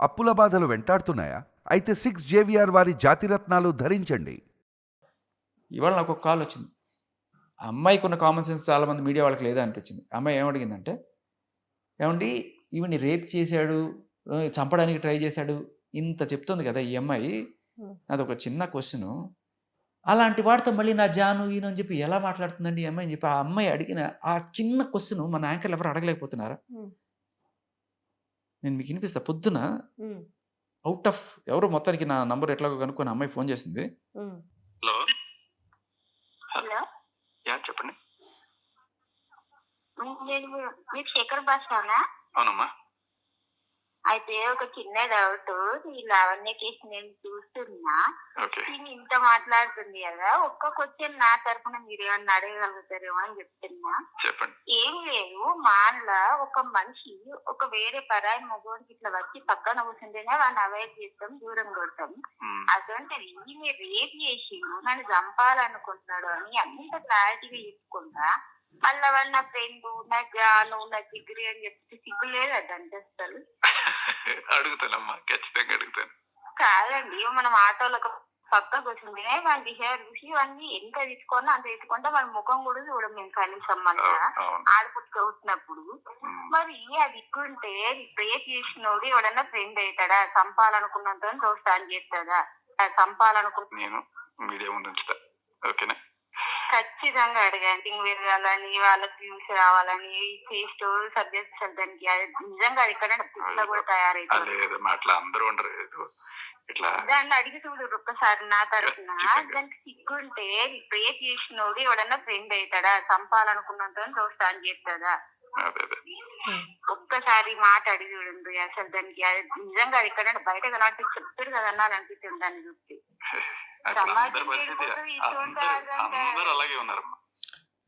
అప్పుల బాధలు వెంటాడుతున్నాయా? అయితే సిక్స్ జేవిఆర్ వారి జాతిరత్నాలు ధరించండి. ఇవాళ నాకు ఒక కాల్ వచ్చింది. ఆ అమ్మాయికి ఉన్న కామన్ సెన్స్ చాలా మంది మీడియా వాళ్ళకి లేదా అనిపించింది. అమ్మాయి ఏమడిగిందంటే ఏమండి ఈవిని రేప్ చేశాడు చంపడానికి ట్రై చేశాడు ఇంత చెప్తుంది కదా ఈ అమ్మాయి. నాది ఒక చిన్న క్వశ్చన్. అలాంటి వాడితో మళ్ళీ నా జాను ఈయన అని చెప్పి ఎలా మాట్లాడుతుందండి ఈ అమ్మాయి అని చెప్పి ఆ అమ్మాయి అడిగిన ఆ చిన్న క్వశ్చన్ మన యాంకర్లు ఎవరు అడగలేకపోతున్నారా. నేను మీకు వినిపిస్తా. పొద్దున అవుట్ ఆఫ్ ఎవరు మొత్తానికి నా నంబర్ ఎట్లాగో కనుక్కొని అమ్మాయి ఫోన్ చేసింది. హలో? చెప్పండి. మీరు శేఖర్ అవునమ్మా. అయితే ఒక చిన్న డౌట్ ఈ కేసు నేను చూస్తున్నా. నేను ఇంత మాట్లాడుతుంది కదా ఒక్క క్వశ్చన్ నా తరఫున మీరు ఏమన్నా అడగగలుగుతారేమో అని చెప్తున్నా. ఏం లేదు మాన్లా ఒక మనిషి ఒక వేరే పరాయి మగవాడికి ఇట్లా వచ్చి పక్కన కూర్చుంటేనే వాడిని అవాయిడ్ చేస్తాం దూరం కొడతాం. అటువంటిది ఈయన రేప్ చేసి నన్ను చంపాలనుకుంటున్నాడు అని అంత క్లారిటీగా చెప్పుకుంటా. మళ్ళా వాడు నా ఫ్రెండ్ నా జాను నా జిగ్రి అని చెప్పి సిగ్గు లేదు అదంటే అసలు అడుగుతానమ్మా ఖచ్చితంగా అడుగుతాను. కాదండి మనం ఆటోలో ఒక పక్క కూర్చుంటేనే మన బిహేవియర్ చూసి ఇవన్నీ ఎంత తీసుకున్నా అంత తీసుకుంటే మన ముఖం కూడా చూడం మేము కనీసం అవును ఆడపుట్టుకు అవుతున్నప్పుడు మరి అది ఇక్కుంటే రేప్ చేసినోడు ఎవడన్నా ఫ్రెండ్ అవుతాడా? చంపాలనుకున్నంత దోస్తాన్ని చేస్తాడా చంపాలనుకున్న నేను మీడియా ముందు ఓకేనా? ఖచ్చితంగా అడగండి. విరగాలని వాళ్ళకి వ్యూస్ రావాలని చేస్తూ సబ్జెక్ట్ దానికి అది నిజంగా అది ఇక్కడ పిల్ల కూడా తయారైతుంది. లేదమ్మా అట్లా అందరూ ఉండరు. ఏదో ఇట్లా దాన్ని అడిగి చూడు ఒక్కసారి నా తరఫున. దానికి సిగ్గుంటే రేప్ చేసినోడు ఎవడన్నా ఫ్రెండ్ అవుతాడా చంపాలనుకున్నంత చేస్తాడా అదే అదే ఒక్కసారి మాట అడిగి చూడండి అసలు దానికి నిజంగా ఇక్కడ బయట కనబట్టి చెప్తారు కదా దాన్ని వాళ్ళంతా- అందరూ అలాగే ఉన్నారమ్మా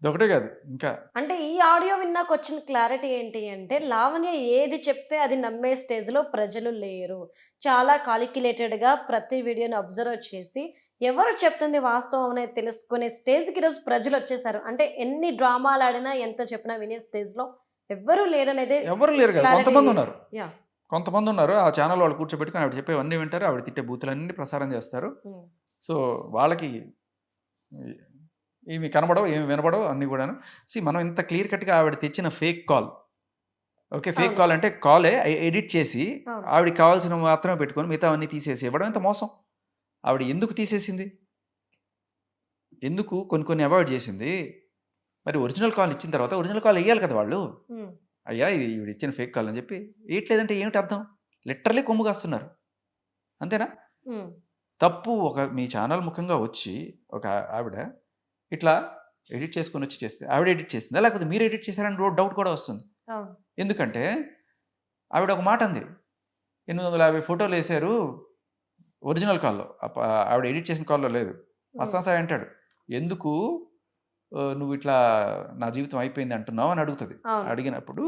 ఇదొకటే కాదు ఇంకా అంటే ఈ ఆడియో విన్నాక వచ్చిన క్లారిటీ ఏంటి అంటే లావణ్య ఏది చెప్తే అది నమ్మే స్టేజ్లో ప్రజలు లేరు. చాలా కాలిక్యులేటెడ్గా ప్రతి వీడియోని అబ్జర్వ్ చేసి ఎవరు చెప్తుంది వాస్తవం అనేది తెలుసుకునే స్టేజ్కి ఈరోజు ప్రజలు వచ్చేసారు. అంటే ఎన్ని డ్రామాలు ఆడినా ఎంత చెప్పినా వినే స్టేజ్లో ఎవ్వరూ లేరనేది ఎవరు లేరు కదా. కొంతమంది ఉన్నారు. యా కొంతమంది ఉన్నారు. ఆ ఛానల్ వాళ్ళు కూర్చోబెట్టుకుని ఆవిడ చెప్పేవన్నీ వింటారు. ఆవిడ తిట్టే బూతులన్నీ ప్రసారం చేస్తారు. ఉమ్. సో వాళ్ళకి ఏమి కనబడవు ఏమి వినబడవు అన్నీ కూడాను. సి మనం ఇంత క్లియర్ కట్గా ఆవిడ తెచ్చిన fake call okay fake. Call అంటే కాలే ఎడిట్ చేసి. ఆవిడకి కావాల్సిన మాత్రమే పెట్టుకొని మిగతా అన్నీ తీసేసి ఇవ్వడం ఎంత మోసం? ఆవిడ ఎందుకు తీసేసింది? ఎందుకు కొన్ని కొన్ని అవాయిడ్ చేసింది? మరి ఒరిజినల్ కాల్ ఇచ్చిన తర్వాత ఒరిజినల్ కాల్ వేయాలి కదా వాళ్ళు. అయ్యా ఇది ఈవిడ ఇచ్చిన ఫేక్ కాల్ అని చెప్పి వేయట్లేదంటే ఏమిటి అర్థం? లిటరలీ కొమ్ము కాస్తున్నారు. అంతేనా. తప్పు ఒక మీ ఛానల్ ముఖంగా వచ్చి ఒక ఆవిడ ఇట్లా ఎడిట్ చేసుకొని వచ్చి చేస్తే ఆవిడ ఎడిట్ చేసిందా? లేకపోతే మీరు ఎడిట్ చేశారని డౌట్ కూడా వస్తుంది. ఎందుకంటే ఆవిడ ఒక మాట అంది. ఎనిమిది వందల యాభై ఫోటోలు వేశారు. ఒరిజినల్ కాల్లో. ఆవిడ ఎడిట్ చేసిన కాల్లో లేదు. మస్తాన్ సాయి అంటాడు ఎందుకు నువ్వు ఇట్లా నా జీవితం అయిపోయింది అంటున్నావు? అని అడుగుతుంది. అడిగినప్పుడు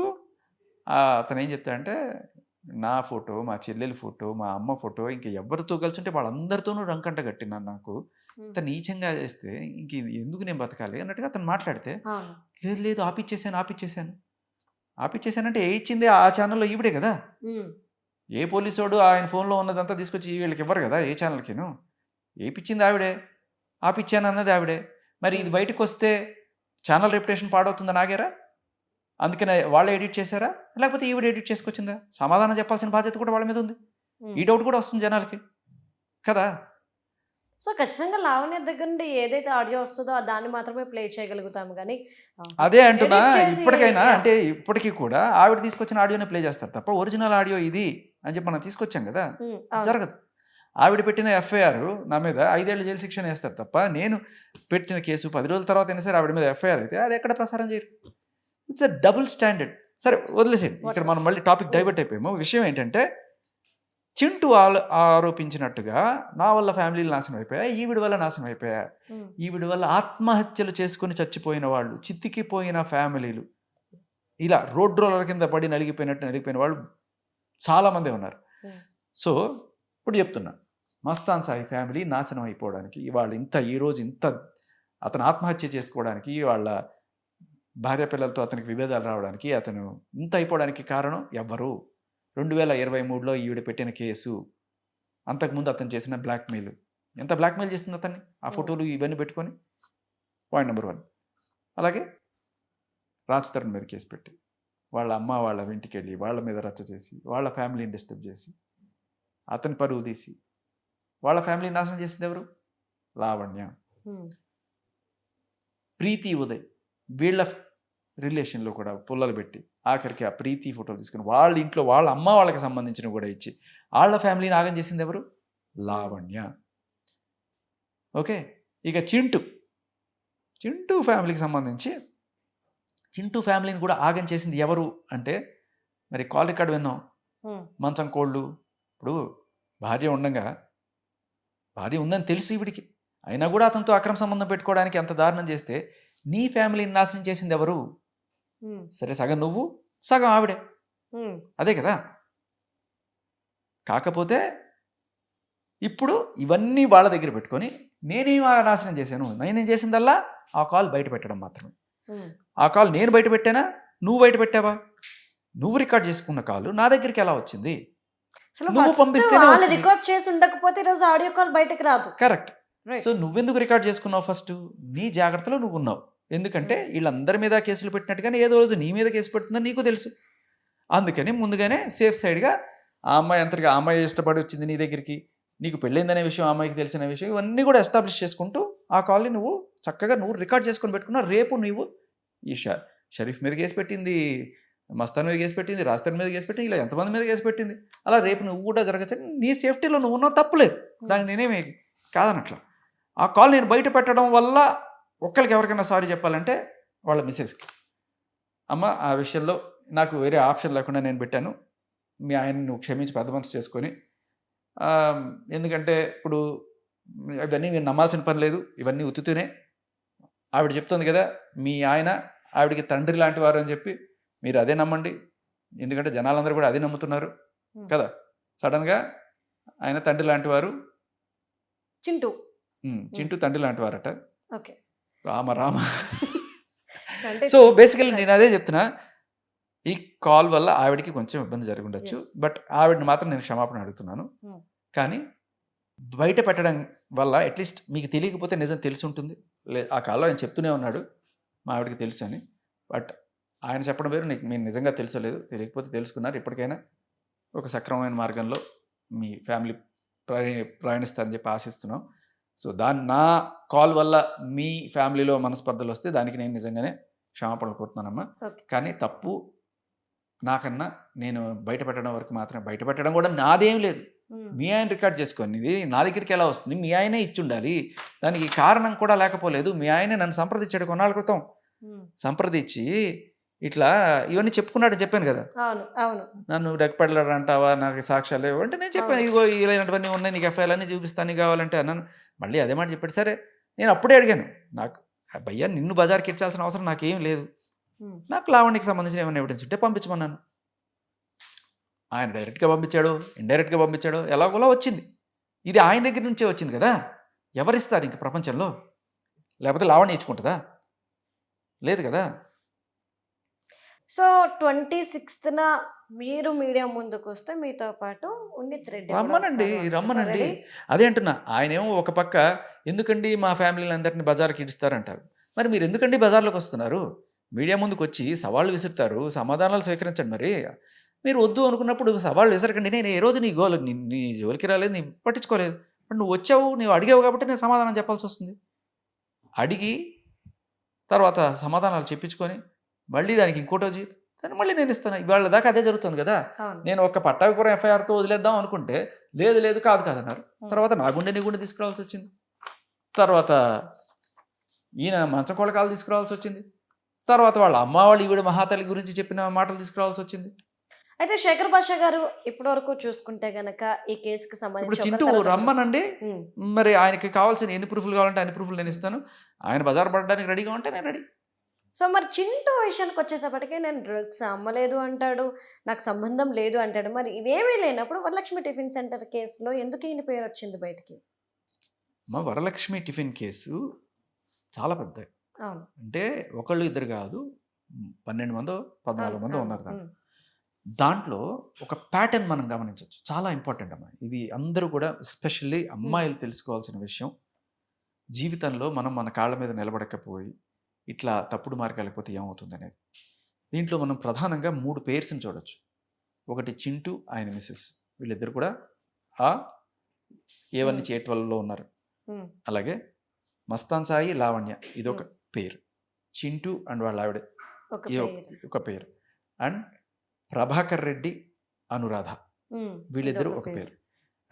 అతను ఏం చెప్తాడంటే నా ఫోటో మా చెల్లెలి ఫోటో మా అమ్మ ఫోటో ఇంకా ఎవరితో కలిసి ఉంటే వాళ్ళందరితోనూ రంకంట కట్టినాను నాకు. ఇంత నీచంగా చేస్తే ఇంక ఎందుకు నేను బతకాలి? అన్నట్టుగా అతను మాట్లాడితే లేదు లేదు ఆపిచ్చేసాను ఆపిచ్చేసాను. ఆపిచ్చేసానంటే ఏ ఇచ్చింది ఆ ఛానల్లో ఈవిడే కదా. ఏ పోలీసోడు ఆయన ఫోన్లో ఉన్నదంతా తీసుకొచ్చి వీళ్ళకి ఇవ్వరు కదా ఏ ఛానల్కిను? ఏపిచ్చింది ఆవిడే? ఆపిచ్చాను అన్నది ఆవిడే. మరి ఇది బయటకు వస్తే ఛానల్ రెప్యుటేషన్ పాడవుతుందని ఆగారా అందుకనే వాళ్ళే ఎడిట్ చేశారా? లేకపోతే ఈవిడ ఎడిట్ చేసుకొచ్చిందా? సమాధానం చెప్పాల్సిన బాధ్యత కూడా వాళ్ళ మీద ఉంది. ఈ డౌట్ కూడా వస్తుంది జనాలకి. కదా? సో ఖచ్చితంగా లావణ్య దగ్గర నుండి ఏదైతే ఆడియో వస్తుందో దాన్ని మాత్రమే ప్లే చేయగలుగుతాము కానీ అదే అంటున్నా ఇప్పటికైనా. అంటే ఇప్పటికీ కూడా ఆవిడ తీసుకొచ్చిన ఆడియోనే ప్లే చేస్తారు తప్ప ఒరిజినల్ ఆడియో ఇది. అని చెప్పి మనం తీసుకొచ్చాం కదా. జరగదు. ఆవిడ పెట్టిన ఎఫ్ఐఆర్ నా మీద ఐదేళ్ళ జైలు శిక్షణ వేస్తారు తప్ప నేను పెట్టిన కేసు పది రోజుల తర్వాత అయినా సరే ఆవిడ మీద ఎఫ్ఐఆర్ అయితే అది ఎక్కడ ప్రసారం చేయరు. It's a double standard. సరే వదిలేసేయండి. ఇక్కడ మనం మళ్ళీ టాపిక్ డైవర్ట్ అయిపోయాము. విషయం ఏంటంటే చింటూ ఆలో ఆరోపించినట్టుగా నా వల్ల ఫ్యామిలీలు నాశనం అయిపోయా ఈవిడ వల్ల నాశనం అయిపోయా? ఉమ్, ఈవిడ వల్ల ఆత్మహత్యలు చేసుకుని చచ్చిపోయిన వాళ్ళు చితికిపోయిన ఫ్యామిలీలు ఇలా రోడ్ రోలర్ కింద పడి నలిగిపోయినట్టు నలిగిపోయిన వాళ్ళు చాలామంది ఉన్నారు. సో ఇప్పుడు చెప్తున్నా. మస్తాన్ సాయి ఫ్యామిలీ నాశనం అయిపోవడానికి ఇవాళ ఇంత ఈరోజు ఇంత అతను ఆత్మహత్య చేసుకోవడానికి వాళ్ళ భార్య పిల్లలతో అతనికి విభేదాలు రావడానికి అతను ఇంత అయిపోవడానికి కారణం ఎవరు రెండు వేల ఇరవై మూడులో ఈవిడ పెట్టిన కేసు అంతకుముందు అతను చేసిన బ్లాక్మెయిల్. ఎంత బ్లాక్మెయిల్ చేసింది అతన్ని? ఆ ఫోటోలు ఇవన్నీ పెట్టుకొని? Point number one. అలాగే రాజ్ తరుణ్ మీద కేసు పెట్టి. వాళ్ళ అమ్మ వాళ్ళ ఇంటికి వెళ్ళి వాళ్ళ మీద రచ్చ చేసి వాళ్ళ ఫ్యామిలీని డిస్టర్బ్ చేసి అతని పరువు తీసి వాళ్ళ ఫ్యామిలీని నాశనం చేసింది ఎవరు? లావణ్య. ప్రీతి ఉదయ్ వీళ్ళ రిలేషన్లో కూడా పుల్లలు పెట్టి ఆఖరికి ఆ ప్రీతి ఫోటోలు తీసుకుని వాళ్ళ ఇంట్లో వాళ్ళ అమ్మ వాళ్ళకి సంబంధించినవి కూడా ఇచ్చి వాళ్ళ ఫ్యామిలీని ఆగం చేసింది ఎవరు? లావణ్య. ఓకే? ఇక చింటూ. చింటూ ఫ్యామిలీకి సంబంధించి చింటూ ఫ్యామిలీని కూడా ఆగం చేసింది ఎవరు అంటే మరి కాల్ రికార్డ్ విన్నాం. మంచం కోళ్ళు. ఇప్పుడు భార్య ఉండగా. భార్య ఉందని తెలుసు ఈవిడికి. అయినా కూడా అతనితో అక్రమ సంబంధం పెట్టుకోవడానికి అంత దారుణం చేస్తే నీ ఫ్యామిలీని నాశనం చేసింది ఎవరు? సరే సగం నువ్వు సగం ఆవిడే. అదే కదా? కాకపోతే ఇప్పుడు ఇవన్నీ వాళ్ళ దగ్గర పెట్టుకొని నేనేం నాశనం చేశాను? నేనేం చేసిందల్లా? ఆ కాల్ బయట పెట్టడం మాత్రమే. ఆ కాల్ నేను బయట పెట్టానా? నువ్వు బయట పెట్టావా? నువ్వు రికార్డ్ చేసుకున్న కాల్ నా దగ్గరికి ఎలా వచ్చింది? నువ్వు పంపిస్తేనే. రికార్డ్ చేసి ఉండకపోతే ఈరోజు ఆడియో కాల్ బయటకు రాదు. కరెక్ట్. సో నువ్వెందుకు రికార్డ్ చేసుకున్నావు ఫస్ట్ నీ జాగ్రత్తలో నువ్వు ఉన్నావు ఎందుకంటే వీళ్ళందరి మీద కేసులు పెట్టినట్టుగానే ఏదో రోజు నీ మీద కేసు పెడుతుందని నీకు తెలుసు. అందుకని ముందుగానే సేఫ్ సైడ్గా ఆ అమ్మాయి అంతటిగా ఆ అమ్మాయి ఇష్టపడి వచ్చింది నీ దగ్గరికి నీకు పెళ్ళైందనే విషయం ఆ అమ్మాయికి తెలిసిన విషయం ఇవన్నీ కూడా ఎస్టాబ్లిష్ చేసుకుంటూ ఆ కాల్ని నువ్వు చక్కగా నువ్వు రికార్డ్ చేసుకొని పెట్టుకున్నా రేపు నువ్వు ఈ ష షరీఫ్ మీద కేసు పెట్టింది మస్తాన్ మీద కేసు పెట్టింది రాస్తాన్ మీద కేసు పెట్టింది ఇలా ఎంతమంది మీద కేసు పెట్టింది. అలా రేపు నువ్వు కూడా జరగచ్చు? నీ సేఫ్టీలో నువ్వు ఉన్నావు తప్పులేదు దానికి నేనేమి కాదనట్లా. ఆ కాల్ నేను బయట పెట్టడం వల్ల ఒక్కరికి ఎవరికైనా సారీ చెప్పాలంటే వాళ్ళ మిస్సెస్కి. అమ్మ ఆ విషయంలో నాకు వేరే ఆప్షన్ లేకుండా నేను పెట్టాను. మీ ఆయన నువ్వు క్షమించి పెద్ద మనసు చేసుకొని ఎందుకంటే ఇప్పుడు ఇవన్నీ మీరు నమ్మాల్సిన పని లేదు. ఇవన్నీ ఉత్తుతూనే ఆవిడ చెప్తుంది కదా మీ ఆయన ఆవిడకి తండ్రి లాంటి వారు అని చెప్పి మీరు అదే నమ్మండి. ఎందుకంటే జనాలందరూ కూడా అదే నమ్ముతున్నారు. కదా. సడన్గా ఆయన తండ్రి లాంటి వారు చింటూ. చింటూ తండ్రి లాంటి వారట. Okay. Rama Rama. So basically నేను అదే చెప్తున్నా ఈ కాల్ వల్ల ఆవిడకి కొంచెం ఇబ్బంది జరిగి ఉండొచ్చు Yes. బట్ ఆవిడని మాత్రం నేను క్షమాపణ అడుగుతున్నాను. కానీ బయట పెట్టడం వల్ల అట్లీస్ట్ మీకు తెలియకపోతే నిజం తెలిసి ఉంటుంది. లే ఆ కాల్లో ఆయన చెప్తూనే ఉన్నాడు మా ఆవిడకి తెలుసు అని. బట్ ఆయన చెప్పడం వేరు నీకు మీరు నిజంగా తెలుసో లేదు తెలియకపోతే తెలుసుకున్నారు. ఇప్పటికైనా ఒక సక్రమమైన మార్గంలో మీ ఫ్యామిలీ ప్రయాణ ప్రయాణిస్తారని చెప్పి ఆశిస్తున్నాం. సో దాని నా కాల్ వల్ల మీ ఫ్యామిలీలో మనస్పర్ధలు వస్తే దానికి నేను నిజంగానే క్షమాపణలు కోరుతున్నానమ్మా. కానీ తప్పు నాకన్నా నేను బయట పెట్టడం వరకు మాత్రమే బయట పెట్టడం కూడా నాదేం లేదు. మీ ఆయన రికార్డ్ చేసుకొని ఇది నా దగ్గరికి ఎలా వస్తుంది? మీ ఆయనే ఇచ్చి ఉండాలి దానికి కారణం కూడా లేకపోలేదు. మీ ఆయనే నన్ను సంప్రదించాడు కొన్నాళ్ళ క్రితం. సంప్రదించి ఇట్లా ఇవన్నీ చెప్పుకున్నాడు చెప్పాను కదా. అవును నన్ను డెక్కపెడలాడు అంటావా? నాకు సాక్ష్యాలు లేవు అంటే నేను చెప్పాను. ఇదిగో ఇలాంటివన్నీ ఉన్నాయి నీకు ఎఫ్ఐఆర్ అన్నీ చూపిస్తాను కావాలంటే అన్నాను. మళ్ళీ అదే మాట చెప్పాడు సరే. నేను అప్పుడే అడిగాను నాకు భయ్యా నిన్ను బజార్కి ఇచ్చాల్సిన అవసరం నాకేం లేదు. నాకు లావణ్యకి సంబంధించిన ఏమైనా ఎవిడెన్స్ ఉంటే పంపించమన్నాను. ఆయన డైరెక్ట్గా పంపించాడు ఇండైరెక్ట్గా పంపించాడు ఎలాగోలా వచ్చింది. ఇది ఆయన దగ్గర నుంచే వచ్చింది కదా. ఎవరిస్తారు ఇంక ప్రపంచంలో? లేకపోతే లావణ్య ఇచ్చుకుంటుందా? లేదు కదా. సో ట్వంటీ సిక్స్త్న మీరు మీడియా ముందుకు వస్తే మీతో పాటు ఉండిచ్ రెడ్డి కూడా రమ్మనండి. రమ్మనండి? అదే అంటున్నా ఆయనేమో ఒక పక్క ఎందుకండి మా ఫ్యామిలీని అందరినీ బజార్కి ఇడుస్తారంటారు. మరి మీరు ఎందుకండి బజార్లోకి వస్తున్నారు? మీడియా ముందుకు వచ్చి సవాళ్ళు విసురుతారు సమాధానాలు స్వీకరించండి మరి. మీరు వద్దు అనుకున్నప్పుడు సవాళ్ళు విసరకండి. నేను ఏ రోజు నీ గోలు నీ నీ జోలికి రాలేదు నీ పట్టించుకోలేదు. మరి నువ్వు వచ్చావు నువ్వు అడిగావు కాబట్టి నేను సమాధానం చెప్పాల్సి వస్తుంది. అడిగి తర్వాత సమాధానాలు చెప్పించుకొని మళ్ళీ దానికి ఇంకోటి వచ్చి దాన్ని మళ్ళీ నేను ఇస్తాను. ఇవాళ దాకా అదే జరుగుతుంది కదా. నేను ఒక పట్టాభిపురం ఎఫ్ఐఆర్తో వదిలేద్దాం అనుకుంటే లేదు లేదు కాదు కాదన్నారు తర్వాత నా గుండె నీ గుండె తీసుకురావాల్సి వచ్చింది. తర్వాత ఈయన మంచకోళ్ళ కాలు తీసుకురావాల్సి వచ్చింది. తర్వాత వాళ్ళ అమ్మ వాళ్ళు ఈవిడ మహాతల్లి గురించి చెప్పిన మాటలు తీసుకురావాల్సి వచ్చింది. అయితే శేఖర్ భాష గారు ఇప్పటి వరకు చూసుకుంటే గనక ఈ కేసుకి సంబంధించి చింటూ రమ్మనండి. మరి ఆయనకి కావాల్సిన ఎన్ని ప్రూఫ్లు కావాలంటే అన్ని ప్రూఫ్లు నేను ఇస్తాను. ఆయన బజార్ పడడానికి రెడీగా ఉంటే నేను రెడీ. సో మరి చింటూ విషయానికి వచ్చేసప్పటికి నేను డ్రగ్స్ అమ్మలేదు అంటాడు నాకు సంబంధం లేదు అంటాడు. మరి ఇవేమీ లేనప్పుడు వరలక్ష్మి టిఫిన్ సెంటర్ కేసులో ఎందుకు ఈయన పేరు వచ్చింది బయటికి? మా వరలక్ష్మి టిఫిన్ కేసు చాలా పెద్ద అంటే ఒకళ్ళు ఇద్దరు కాదు పన్నెండు మందో పద్నాలుగు మందో ఉన్నారు దాంట్లో. దాంట్లో ఒక ప్యాటర్న్ మనం గమనించవచ్చు. చాలా ఇంపార్టెంట్ అమ్మా. ఇది అందరూ కూడా ఎస్పెషల్లీ అమ్మాయిలు తెలుసుకోవాల్సిన విషయం. జీవితంలో మనం మన కాళ్ళ మీద నిలబడకపోయి ఇట్లా తప్పుడు మార్గాలకు పోతే ఏమవుతుంది అనేది దీంట్లో మనం ప్రధానంగా మూడు పేర్స్ని చూడొచ్చు. ఒకటి చింటూ ఆయన మిస్సెస్ వీళ్ళిద్దరు కూడా ఆ ఏ వన్ నుంచి ఏ ట్వెల్వ్లో ఉన్నారు. అలాగే మస్తాన్ సాయి లావణ్య. ఇదొక పేరు చింటూ అండ్ వాళ్ళ ఆవిడ. ఒక. ఒక- ఒక పేరు అండ్ ప్రభాకర్ రెడ్డి అనురాధ. వీళ్ళిద్దరూ ఒక పేరు.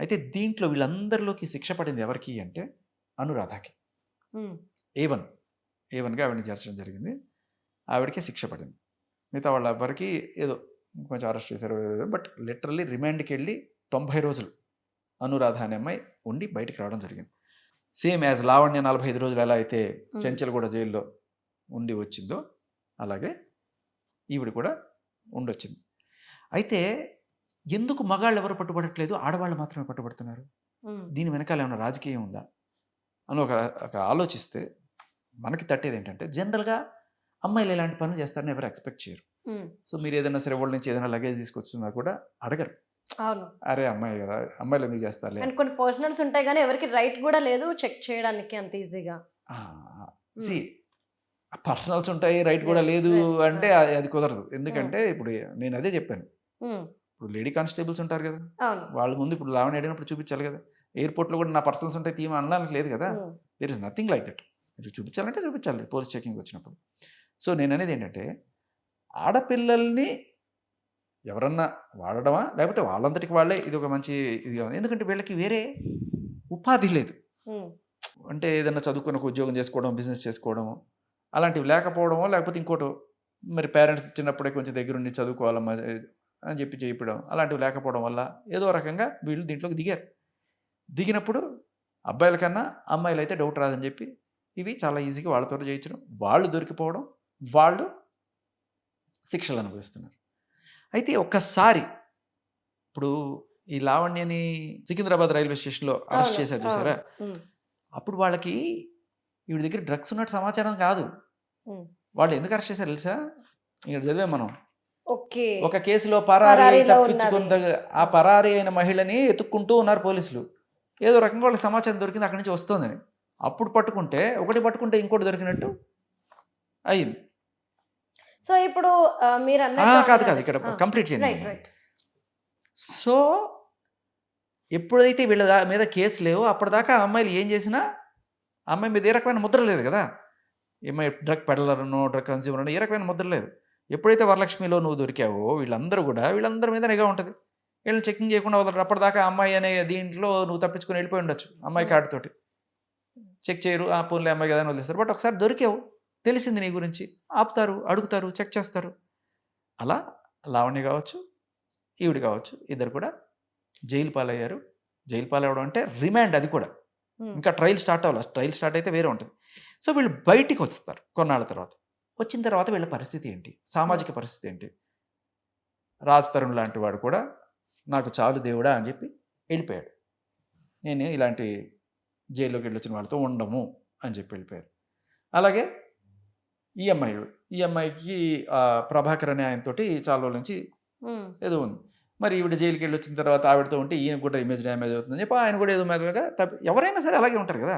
అయితే దీంట్లో వీళ్ళందరిలోకి శిక్ష పడింది ఎవరికి అంటే అనురాధకి. ఉమ్, ఏ వన్ ఏ వన్గా ఆవిడని చేర్చడం జరిగింది. ఆవిడకి శిక్ష పడింది. మిగతా వాళ్ళ ఎవరికి ఏదో కొంచెం అరెస్ట్ చేశారు బట్ లిటరల్లీ రిమాండ్కి వెళ్ళి తొంభై రోజులు అనురాధ అనే అమ్మాయి ఉండి బయటికి రావడం జరిగింది. సేమ్ యాజ్ లావణ్య నలభై ఐదు రోజులు ఎలా అయితే చెంచల్గూడ జైల్లో ఉండి వచ్చిందో అలాగే ఈవిడ కూడా ఉండొచ్చింది అయితే ఎందుకు మగాళ్ళు ఎవరు పట్టుబడట్లేదు? ఆడవాళ్ళు మాత్రమే పట్టుబడుతున్నారు. దీని వెనకాల ఏమైనా రాజకీయం ఉందా? అని ఒక ఒక ఆలోచిస్తే మనకి తట్టేది ఏంటంటే జనరల్గా అమ్మాయిలు ఇలాంటి పనులు చేస్తారని ఎవరు ఎక్స్పెక్ట్ చేయరు. సో మీరు ఏదైనా సరే వాళ్ళ నుంచి ఏదైనా లగేజ్ తీసుకొచ్చినా కూడా అడగరు. అవును. అరే అమ్మాయి కదా అమ్మాయిలు ఎందుకు చేస్తారులే? అండ్ కొన్ని పర్సనల్స్ ఉంటాయి కానీ ఎవరికి రైట్ కూడా లేదు చెక్ చేయడానికి అంత ఈజీగా. సి పర్సనల్స్ ఉంటాయి రైట్ కూడా లేదు అంటే. అది- కుదరదు. ఎందుకంటే ఇప్పుడు నేను అదే చెప్పాను. ఇప్పుడు లేడీ కానిస్టేబుల్స్ ఉంటారు కదా! వాళ్ళ ముందు ఇప్పుడు లావణ్య అడిగినప్పుడు చూపించాలి కదా! ఎయిర్పోర్ట్లో కూడా నా పర్సనల్స్ ఉంటాయి తీమ అనడానికి లేదు కదా! There is nothing like that మీరు చూపించాలంటే చూపించాలి పోలీస్ చెకింగ్ వచ్చినప్పుడు. సో నేను అనేది ఏంటంటే ఆడపిల్లల్ని ఎవరన్నా వాడడమా? లేకపోతే వాళ్ళంతటికి వాళ్ళే ఇది ఒక మంచి ఇది. ఎందుకంటే వీళ్ళకి వేరే ఉపాధి లేదు. అంటే ఏదైనా చదువుకుని ఒక ఉద్యోగం చేసుకోవడం బిజినెస్ చేసుకోవడం అలాంటివి లేకపోవడమో లేకపోతే ఇంకోటి మరి పేరెంట్స్ చిన్నప్పుడే కొంచెం దగ్గరుండి చదువుకోవాలమ్మా అని చెప్పి చెప్పడం అలాంటివి లేకపోవడం వల్ల ఏదో రకంగా వీళ్ళు దీంట్లోకి దిగారు. దిగినప్పుడు అబ్బాయిల కన్నా అమ్మాయిలు అయితే డౌట్ రాదని చెప్పి ఇవి చాలా ఈజీగా వాళ్ళతో చేయించడం వాళ్ళు దొరికిపోవడం వాళ్ళు శిక్షలు అనుభవిస్తున్నారు. అయితే ఒక్కసారి ఇప్పుడు ఈ లావణ్యని సికింద్రాబాద్ రైల్వే స్టేషన్లో అరెస్ట్ చేశారు చూసారా? అప్పుడు వాళ్ళకి వీడి దగ్గర డ్రగ్స్ ఉన్నట్టు సమాచారం కాదు. వాళ్ళు ఎందుకు అరెస్ట్ చేశారు తెలుసా? ఇక్కడ చదివాం మనం. ఒక కేసులో పరారీ తప్పించుకున్న ఆ పరారీ అయిన మహిళని ఎత్తుక్కుంటూ ఉన్నారు పోలీసులు. ఏదో రకంగా వాళ్ళకి సమాచారం దొరికింది అక్కడి నుంచి వస్తుందని. అప్పుడు పట్టుకుంటే ఒకటి పట్టుకుంటే ఇంకోటి దొరికినట్టు అయింది. సో ఇప్పుడు మీరు కాదు కాదు ఇక్కడ కంప్లీట్ చేయండి. సో ఎప్పుడైతే వీళ్ళ మీద కేసు లేవో అప్పటిదాకా ఆ అమ్మాయిలు ఏం చేసినా అమ్మాయి మీద ఏ రకమైన ముద్ర లేదు కదా. అమ్మాయి డ్రగ్ పెడలరనో డ్రగ్ కన్స్యూమర్ అనో ఏ రకమైన ముద్ర లేదు. ఎప్పుడైతే వరలక్ష్మిలో నువ్వు దొరికావో వీళ్ళందరూ కూడా వీళ్ళందరి మీద నిఘా ఉంటుంది. వీళ్ళని చెకింగ్ చేయకుండా వదలరు. అప్పటిదాకా అమ్మాయి అనే దీంట్లో నువ్వు తప్పించుకొని వెళ్ళిపోయి ఉండొచ్చు అమ్మాయి Hmm. కార్డు తోటి. చెక్ చేయరు ఆ పోన్లే అమ్మాయి కదా అని వదిలేస్తారు. బట్ ఒకసారి దొరికావు. తెలిసింది నీ గురించి. ఆపుతారు అడుగుతారు చెక్ చేస్తారు. అలా లావణ్య కావచ్చు ఈవిడ కావచ్చు ఇద్దరు కూడా జైలు పాలయ్యారు. జైలు పాలవడం అంటే రిమాండ్ అది కూడా. ఇంకా ట్రయల్ స్టార్ట్ అవ్వాలి. ట్రయల్ స్టార్ట్ అయితే వేరే ఉంటుంది. సో వీళ్ళు బయటికి వస్తారు కొన్నాళ్ళ తర్వాత. వచ్చిన తర్వాత వీళ్ళ పరిస్థితి ఏంటి? సామాజిక పరిస్థితి ఏంటి? రాజ్ తరుణ్ లాంటి వాడు కూడా నాకు చాలు దేవుడా అని చెప్పి వెళ్ళిపోయాడు. నేను ఇలాంటి జైల్లోకి వెళ్ళొచ్చిన వాళ్ళతో ఉండము అని చెప్పి వెళ్ళిపోయారు. అలాగే ఈ అమ్మాయి ఈ అమ్మాయికి ప్రభాకర్ అనే ఆయనతోటి చాలా రోజుల నుంచి ఏదో ఉంది. మరి ఈవిడ జైలుకి వెళ్ళి వచ్చిన తర్వాత ఆవిడతో ఉంటే ఈయన కూడా ఇమేజ్ డ్యామేజ్ అవుతుందని చెప్పి ఆయన కూడా ఏదో తప్పి ఎవరైనా సరే అలాగే ఉంటారు కదా.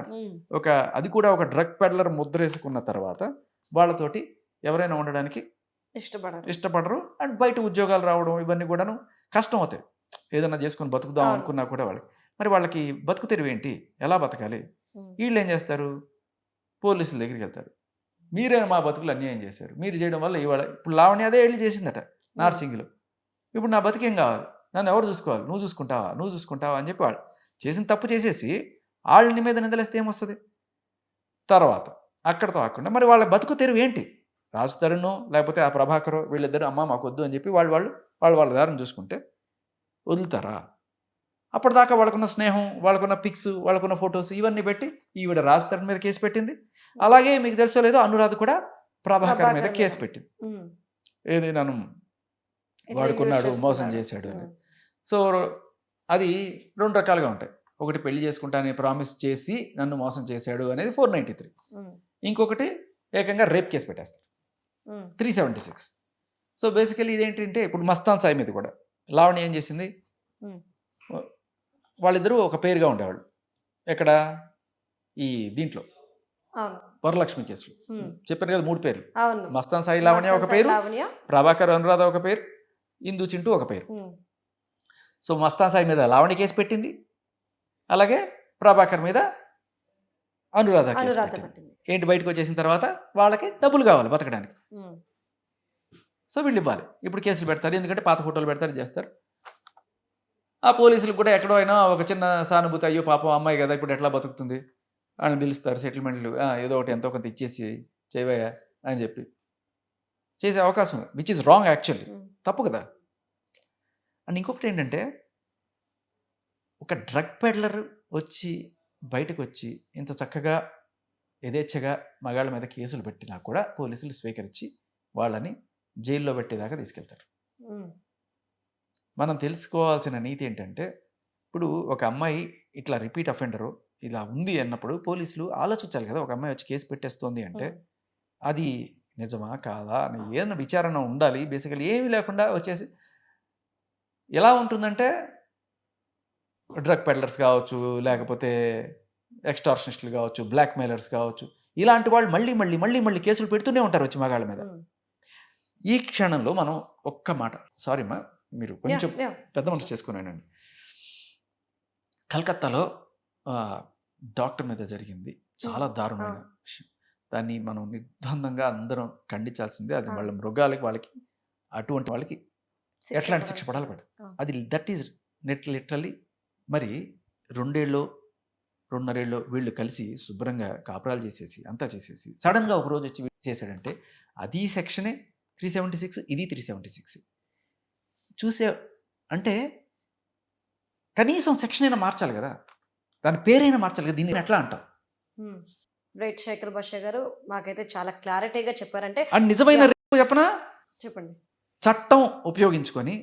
ఒక అది కూడా ఒక డ్రగ్ పెడ్లర్ ముద్ర వేసుకున్న తర్వాత వాళ్ళతోటి ఎవరైనా ఉండడానికి ఇష్టపడరు. ఇష్టపడరు. అండ్ బయట ఉద్యోగాలు రావడం ఇవన్నీ కూడాను కష్టం అవుతాయి. ఏదైనా చేసుకొని బతుకుదాం. అనుకున్నా కూడా వాళ్ళకి. మరి వాళ్ళకి బతుకు తెరువు ఏంటి? ఎలా బతకాలి? వీళ్ళు ఏం చేస్తారు? పోలీసుల దగ్గరికి వెళ్తారు. మీరే మా బతుకులు అన్యాయం చేశారు. మీరు చేయడం వల్ల ఇవాళ ఇప్పుడు లావణ్య అదే వెళ్ళి చేసిందట నార్సింగ్లో. ఇప్పుడు నా బతికేం కావాలి? నన్ను ఎవరు చూసుకోవాలి? నువ్వు చూసుకుంటావా? నువ్వు చూసుకుంటావా? అని చెప్పి వాళ్ళు చేసిన తప్పు చేసేసి వాళ్ళని మీద నిందలేస్తే ఏమొస్తుంది? తర్వాత అక్కడతో ఆకుండా మరి వాళ్ళ బతుకు తెరువు ఏంటి? రాజు తరుణ్ లేకపోతే ఆ ప్రభాకర్ వీళ్ళిద్దరు అమ్మ మాకు వద్దు అని చెప్పి వాళ్ళు వాళ్ళు వాళ్ళు వాళ్ళ దారిని చూసుకుంటే వదులుతారా? అప్పటిదాకా వాళ్ళకున్న స్నేహం వాళ్ళకున్న పిక్స్ వాళ్ళకున్న ఫొటోస్ ఇవన్నీ పెట్టి ఈవిడ రాజు తరుణ్ మీద కేసు పెట్టింది. అలాగే మీకు తెలుసో లేదో అనురాధ కూడా ప్రభాకర్ మీద కేసు. పెట్టింది. ఏది నన్ను వాడుకున్నాడు మోసం. చేశాడు అని. సో అది రెండు రకాలుగా ఉంటాయి. ఒకటి పెళ్ళి చేసుకుంటానని ప్రామిస్ చేసి నన్ను మోసం చేశాడు అనేది ఫోర్ నైంటీ త్రీ. ఇంకొకటి ఏకంగా రేప్ కేసు పెట్టేస్తారు. Three seventy six. So basically ఇదేంటంటే ఇప్పుడు మస్తాన్ సాయి మీద కూడా లావణ్య ఏం చేసింది. వాళ్ళిద్దరూ ఒక పేరుగా ఉండేవాళ్ళు. ఎక్కడ? ఈ దీంట్లో. వరలక్ష్మి కేసులో. చెప్పాను కదా మూడు పేర్లు. మస్తాన్ సాయి లావణ్య ఒక పేరు ప్రభాకర్ అనురాధ ఒక పేరు ఇందు చింటూ ఒక పేరు. సో మస్తాన్ సాయి మీద లావణ్య కేసు పెట్టింది. అలాగే ప్రభాకర్ మీద అనురాధ పెట్టింది. ఏంటి బయటకు వచ్చేసిన తర్వాత వాళ్ళకి డబ్బులు కావాలి బతకడానికి. సో వీళ్ళు ఇవ్వాలి. ఇప్పుడు కేసులు పెడతారు. ఎందుకంటే పాత ఫోటోలు పెడతారు చేస్తారు. ఆ పోలీసులకు కూడా ఎక్కడో అయినా ఒక చిన్న సానుభూతి అయ్యో పాపం అమ్మాయి కదా ఇప్పుడు ఎట్లా బతుకుతుంది? వాళ్ళని పిలుస్తారు సెటిల్మెంట్లు "ఆ, ఏదో ఒకటి ఎంతో కొంత ఇచ్చేసి చేయవయ్యా అని చెప్పి చేసే అవకాశం విచ్ ఇస్ రాంగ్ యాక్చువల్లీ తప్పు కదా. అండ్ ఇంకొకటి ఏంటంటే ఒక డ్రగ్ పెడ్లర్ వచ్చి బయటకు వచ్చి ఇంత చక్కగా యథేచ్ఛగా మగాళ్ళ మీద కేసులు పెట్టినా కూడా పోలీసులు స్వీకరించి వాళ్ళని జైల్లో పెట్టేదాకా తీసుకెళ్తారు. మనం తెలుసుకోవాల్సిన నీతి ఏంటంటే ఇప్పుడు ఒక అమ్మాయి ఇట్లా రిపీట్ అఫెండరు ఇలా ఉంది అన్నప్పుడు పోలీసులు ఆలోచించాలి కదా ఒక అమ్మాయి వచ్చి కేసు పెట్టేస్తోంది అంటే అది నిజమా కాదా అని ఏదైనా విచారణ ఉండాలి బేసికలీ ఏమీ లేకుండా వచ్చేసి ఎలా ఉంటుందంటే డ్రగ్ పెడ్లర్స్ కావచ్చు లేకపోతే ఎక్స్టార్షనిస్టులు కావచ్చు బ్లాక్ మెయిలర్స్ కావచ్చు ఇలాంటి వాళ్ళు మళ్ళీ మళ్ళీ మళ్ళీ మళ్ళీ కేసులు పెడుతూనే ఉంటారు వచ్చి మగాళ్ళ మీద ఉమ్. ఈ క్షణంలో మనం ఒక్క మాట సారీ మా మీరు కొంచెం. పెద్ద మనసు చేసుకున్నానండి కలకత్తాలో డాక్టర్ మీద జరిగింది చాలా దారుణమైన ఆ. విషయం దాన్ని మనం నిర్బంధంగా అందరం ఖండించాల్సిందే అది ఆ. వాళ్ళ మృగాలకి వాళ్ళకి అటువంటి వాళ్ళకి ఎట్లాంటి శిక్ష పడాలి. పడ ఆ. అది దట్ ఈజ్ నెట్ లిటరలీ మరి రెండేళ్ళు రెండున్నరేళ్ళు వీళ్ళు కలిసి శుభ్రంగా కాపురాలు చేసేసి అంతా చేసేసి సడన్గా ఒక రోజు వచ్చి చేశాడంటే అది సెక్షనే త్రీ సెవెంటీ సిక్స్ ఇది త్రీ సెవెంటీ సిక్స్. చూసే అంటే కనీసం సెక్షన్ అయినా మార్చాలి కదా. దాని పేరైనా మార్చాలి కదా దీన్ని ఎట్లా అంటాం. రైట్ శేఖర్ భాష గారు మాకైతే చాలా క్లారిటీగా చెప్పారంటే అండ్ నిజమైన రేపు చెప్పనా? చెప్పండి. చట్టం ఉపయోగించుకొని.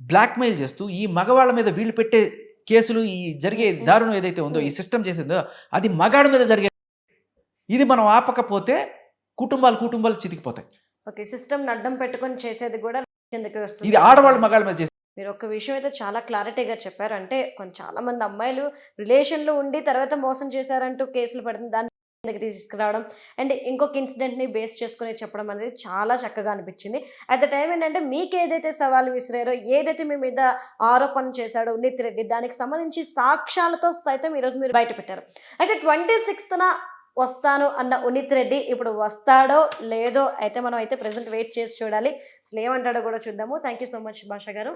బ్లాక్మెయిల్ చేస్తూ ఈ మగవాళ్ళ మీద వీళ్ళు పెట్టే కేసులు ఈ జరిగే. దారుణం ఏదైతే ఉందో ఈ. సిస్టమ్ చేసిందో అది మగాడి మీద జరిగే ఇది మనం ఆపకపోతే కుటుంబాలు కుటుంబాలు చితికిపోతాయి ఓకే సిస్టమ్ అడ్డం పెట్టుకొని చేసేది కూడా కిందకి వస్తుంది ఇది ఆడవాళ్ళ మగాళ్ళ మీద చేస్తే మీరు ఒక విషయం అయితే చాలా క్లారిటీగా చెప్పారు అంటే కొంచెం చాలా మంది అమ్మాయిలు రిలేషన్లో ఉండి తర్వాత మోసం చేశారంటూ కేసులు పడుతుంది దాన్ని కిందకి తీసుకురావడం. అండ్ ఇంకొక ఇన్సిడెంట్ని బేస్ చేసుకుని చెప్పడం అనేది చాలా చక్కగా అనిపించింది. అట్ ద టైం ఏంటంటే మీకు ఏదైతే సవాల్ విసిరారో ఏదైతే మీ మీద ఆరోపణ చేశాడో ఉన్నిత్ రెడ్డి దానికి సంబంధించి సాక్ష్యాలతో సైతం ఈరోజు మీరు బయట పెట్టారు అయితే ట్వంటీ సిక్స్త్న వస్తాను అన్న ఉనిత్ రెడ్డి ఇప్పుడు వస్తాడో లేదో అయితే మనం అయితే ప్రెసెంట్ వెయిట్ చేసి చూడాలి. అసలు ఏమంటాడో కూడా చూద్దాము. థ్యాంక్ యూ సో మచ్ భాష గారు.